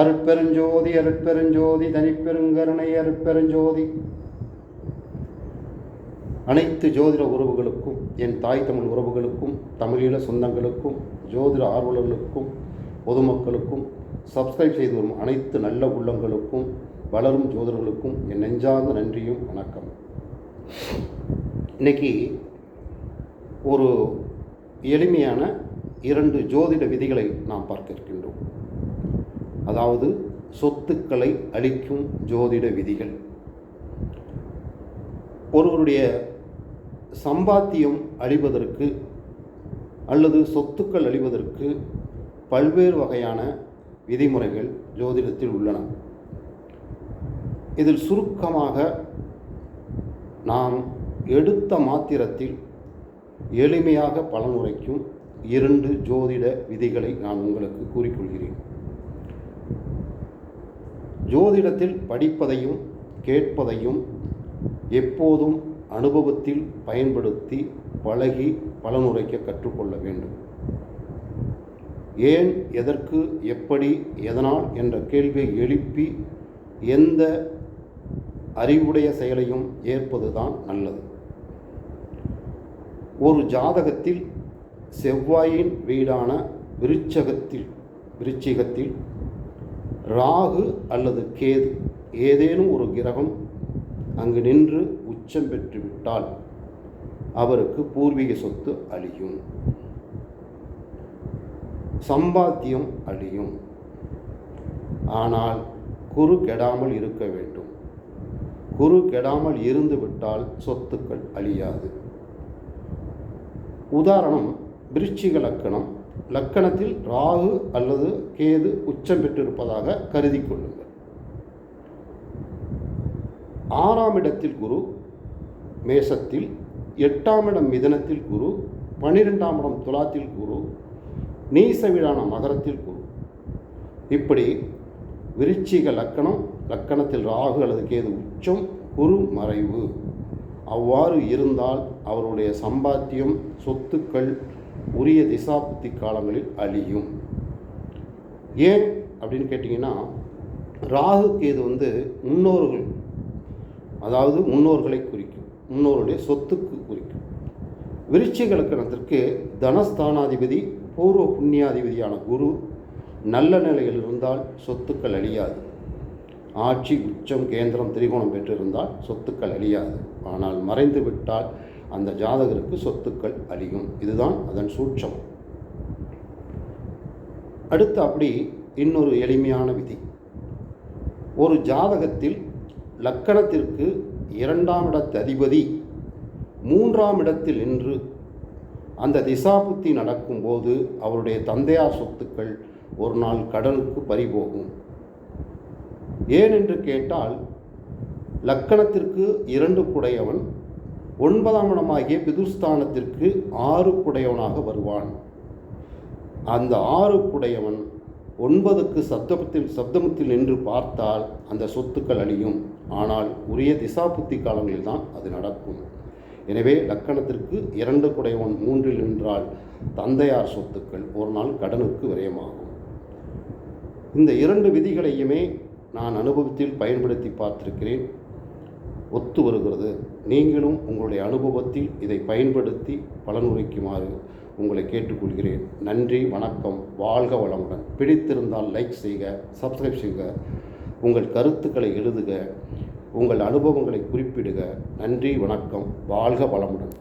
அருட்பெருஞ்சோதி அருட்பெருஞ்சோதி தனிப்பெருங்கருணை அருட்பெருஞ்சோதி. அனைத்து ஜோதிட உறவுகளுக்கும் என் தாய் தமிழ் உறவுகளுக்கும் தமிழீழ சொந்தங்களுக்கும் ஜோதிட ஆர்வலர்களுக்கும் பொதுமக்களுக்கும் சப்ஸ்கிரைப் செய்து வரும் அனைத்து நல்ல உள்ளங்களுக்கும் வளரும் ஜோதிடர்களுக்கும் என் நெஞ்சார்ந்த நன்றியும் வணக்கம். இன்னைக்கு ஒரு எளிமையான இரண்டு ஜோதிட விதிகளை நாம் பார்க்க இருக்கின்றோம். அதாவது சொத்துக்களை அளிக்கும் ஜோதிட விதிகள். ஒருவருடைய சம்பாத்தியம் அழிவதற்கு அல்லது சொத்துக்கள் அழிவதற்கு பல்வேறு வகையான விதிமுறைகள் ஜோதிடத்தில் உள்ளன. இதில் சுருக்கமாக நாம் எடுத்த மாத்திரத்தில் எளிமையாக பலனுரைக்கும் இரண்டு ஜோதிட விதிகளை நான் உங்களுக்கு கூறிக்கொள்கிறேன். ஜோதிடத்தில் படிப்பதையும் கேட்பதையும் எப்போதும் அனுபவத்தில் பயன்படுத்தி பழகி பலனுரைக்க கற்றுக்கொள்ள வேண்டும். ஏன் எதற்கு எப்படி எதனால் என்ற கேள்வியை எழுப்பி எந்த அறிவுடைய செயலையும் ஏற்பதுதான் நல்லது. ஒரு ஜாதகத்தில் செவ்வாயின் வீடான விருச்சகத்தில் விருச்சிகத்தில் ராகு அல்லது கேது ஏதேனும் ஒரு கிரகம் அங்கு நின்று உச்சம் பெற்றுவிட்டால் அவருக்கு பூர்வீக சொத்து அழியும். சம்பாத்தியம் அழியும். ஆனால் குரு கெடாமல் இருக்க வேண்டும். குரு கெடாமல் இருந்து விட்டால் சொத்துக்கள் அழியாது. உதாரணம் விருச்சிக லக்கணம் லக்கணத்தில் ராகு அல்லது கேது உச்சம் பெற்றிருப்பதாக கருதி கொள்ளுங்கள். ஆறாம் இடத்தில் குரு மேசத்தில் எட்டாம் இடம் மிதனத்தில் குரு பன்னிரெண்டாம் இடம் துலாத்தில் குரு நீசவிழான மகரத்தில் குரு. இப்படி விருச்சிக லக்கணம் லக்கணத்தில் ராகு அல்லது கேது உச்சம் குரு மறைவு. அவ்வாறு இருந்தால் அவருடைய சம்பாத்தியம் சொத்துக்கள் உரிய திசாபுத்தி காலங்களில் அழியும். ஏன் அப்படின்னு கேட்டிங்கன்னா ராகு கேது வந்து முன்னோர்கள் அதாவது முன்னோர்களை குறிக்கும் முன்னோருடைய சொத்துக்கு குறிக்கும். விருச்சிக லக்கணத்திற்கு தனஸ்தானாதிபதி பூர்வ புண்ணியாதிபதியான குரு நல்ல நிலையில் இருந்தால் சொத்துக்கள் அழியாது. ஆட்சி உச்சம் கேந்திரம் திரிகோணம் பெற்றிருந்தால் சொத்துக்கள் அழியாது. ஆனால் மறைந்து விட்டால் அந்த ஜாதகருக்கு சொத்துக்கள் அழியும். இதுதான் அதன் சூட்சம். அடுத்து அப்படி இன்னொரு எளிமையான விதி. ஒரு ஜாதகத்தில் லக்கணத்திற்கு இரண்டாம் இடத்து அதிபதி மூன்றாம் இடத்தில் நின்று அந்த திசாபுத்தி நடக்கும்போது அவருடைய தந்தையார் சொத்துக்கள் ஒரு நாள் கடனுக்கு பறிபோகும். ஏன் என்று கேட்டால் லக்கணத்திற்கு இரண்டு குடையவன் ஒன்பதாம் இடமாகிய பிதுஸ்தானத்திற்கு ஆறு குடையவனாக வருவான். அந்த ஆறு குடையவன் ஒன்பதுக்கு சப்தத்தில் சப்தமத்தில் நின்று பார்த்தால் அந்த சொத்துக்கள் அழியும். ஆனால் உரிய திசாபுத்தி காலங்களில் தான் அது நடக்கும். எனவே லக்கணத்திற்கு இரண்டு குடையவன் மூன்றில் நின்றால் தந்தையார் சொத்துக்கள் ஒரு நாள் கடனுக்கு விரயமாகும். இந்த இரண்டு விதிகளையுமே நான் அனுபவத்தில் பயன்படுத்தி பார்த்திருக்கிறேன். ஒத்து வருகிறது. நீங்களும் உங்களுடைய அனுபவத்தில் இதை பயன்படுத்தி பலனுரைக்குமாறு உங்களை கேட்டுக்கொள்கிறேன். நன்றி வணக்கம் வாழ்க வளமுடன். பிடித்திருந்தால் லைக் செய்க சப்ஸ்கிரைப் செய்க உங்கள் கருத்துக்களை எழுதுக உங்கள் அனுபவங்களை குறிப்பிடுக. நன்றி வணக்கம் வாழ்க வளமுடன்.